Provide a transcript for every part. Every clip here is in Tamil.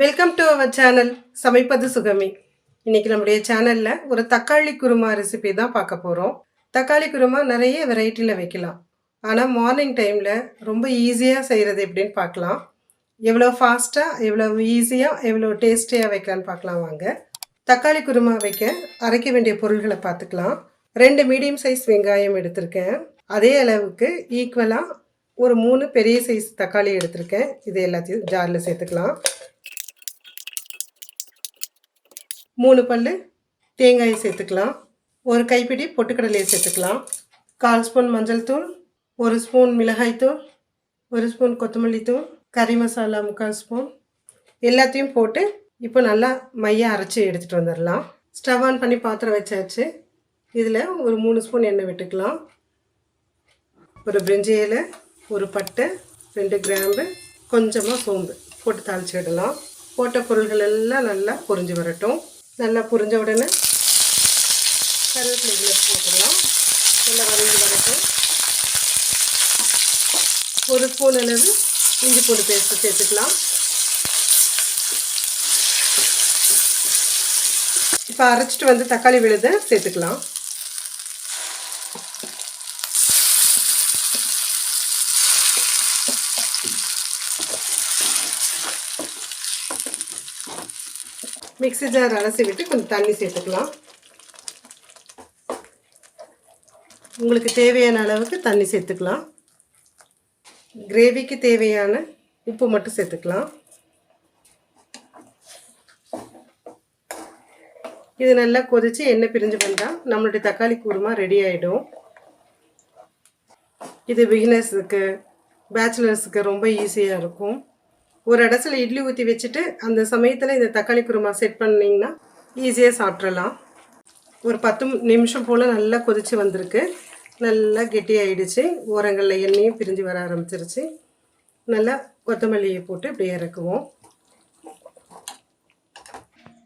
வெல்கம் டு அவர் சேனல் சமைப்பது சுகமி இன்றைக்கி நம்முடைய சேனலில் ஒரு தக்காளி குருமா ரெசிபி தான் பார்க்க போகிறோம் தக்காளி குருமா நிறைய வெரைட்டியில் வைக்கலாம். ஆனால் மார்னிங் டைமில் ரொம்ப ஈஸியாக செய்கிறது எப்படின்னு பார்க்கலாம். எவ்வளோ ஃபாஸ்ட்டாக எவ்வளோ ஈஸியாக எவ்வளோ டேஸ்டியாக வைக்கலான்னு பார்க்கலாம் வாங்க. தக்காளி குருமா வைக்க அரைக்க வேண்டிய பொருள்களை பார்த்துக்கலாம். ரெண்டு மீடியம் சைஸ் வெங்காயம் எடுத்திருக்கேன். அதே அளவுக்கு ஈக்குவலாக ஒரு மூணு பெரிய சைஸ் தக்காளி எடுத்திருக்கேன். இது எல்லாத்தையும் ஜாரில் சேர்த்துக்கலாம். மூணு பல் தேங்காயை சேர்த்துக்கலாம். ஒரு கைப்பிடி பொட்டுக்கடலையை சேர்த்துக்கலாம். கால் ஸ்பூன் மஞ்சள் தூள் ஒரு ஸ்பூன் மிளகாய்த்தூள் ஒரு ஸ்பூன் கொத்தமல்லி தூள் கறி மசாலா முக்கால் ஸ்பூன். எல்லாத்தையும் போட்டு இப்போ நல்லா மைய அரைச்சி எடுத்துகிட்டு வந்துடலாம். ஸ்டவ் ஆன் பண்ணி பாத்திரம் வச்சாச்சு. இதில் ஒரு மூணு ஸ்பூன் எண்ணெய் விட்டுக்கலாம். ஒரு பிரிஞ்சி இலை ஒரு பட்டை ரெண்டு கிராம்பு கொஞ்சமாக சோம்பு போட்டு தாளிச்சு விடலாம். போட்ட பொருள்கள் எல்லாம் நல்லா பொரிஞ்சு வரட்டும். நல்லா புரிஞ்ச உடனே கருவேப்பிலை போட்டுடலாம் நல்லா வதங்கி வரட்டும். ஒரு ஸ்பூன் அளவு இஞ்சி பூண்டு பேஸ்ட்டு சேர்த்துக்கலாம். இப்போ அரைச்சிட்டு வந்து தக்காளி விழுதை சேர்த்துக்கலாம். மிக்ஸி ஜார் அலசி விட்டு கொஞ்சம் தண்ணி சேர்த்துக்கலாம். உங்களுக்கு தேவையான அளவுக்கு தண்ணி சேர்த்துக்கலாம். கிரேவிக்கு தேவையான உப்பு மட்டும் சேர்த்துக்கலாம். இது நல்லா கொதித்து எண்ணெய் பிரிஞ்சு வந்தால் நம்மளுடைய தக்காளி குருமா ரெடி ஆகிடும் இது பிகினர்ஸுக்கு பேச்சுலர்ஸுக்கு ரொம்ப ஈஸியாக இருக்கும். ஒரு இடத்துல இட்லி ஊற்றி வச்சுட்டு அந்த சமயத்தில் இந்த தக்காளி குருமா செட் பண்ணிங்கன்னா ஈஸியாக சாப்பிட்றலாம் ஒரு பத்து நிமிஷம் போல் நல்லா கொதித்து வந்திருக்கு. நல்லா கெட்டியாயிடுச்சு ஓரங்களில் எண்ணெயும் பிரிஞ்சு வர ஆரம்பிச்சிருச்சு. நல்லா கொத்தமல்லியை போட்டு இப்படியே இறக்குவோம்.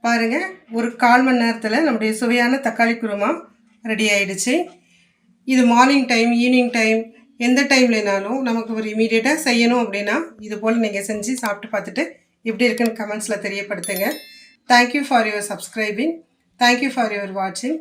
பாருங்கள் ஒரு கால் மணி நேரத்தில் நம்முடைய சுவையான தக்காளி குருமா ரெடி ஆயிடுச்சு. இது மார்னிங் டைம் ஈவினிங் டைம் எந்த டைம்லனாலும் நமக்கு ஒரு இமீடியட்டாக செய்யணும் அப்படின்னா இது போல் நீங்கள் செஞ்சு சாப்பிட்டு பார்த்துட்டு எப்படி இருக்குன்னு கமெண்ட்ஸில் தெரியப்படுத்துங்க. Thank you for your subscribing thank you for your வாட்சிங்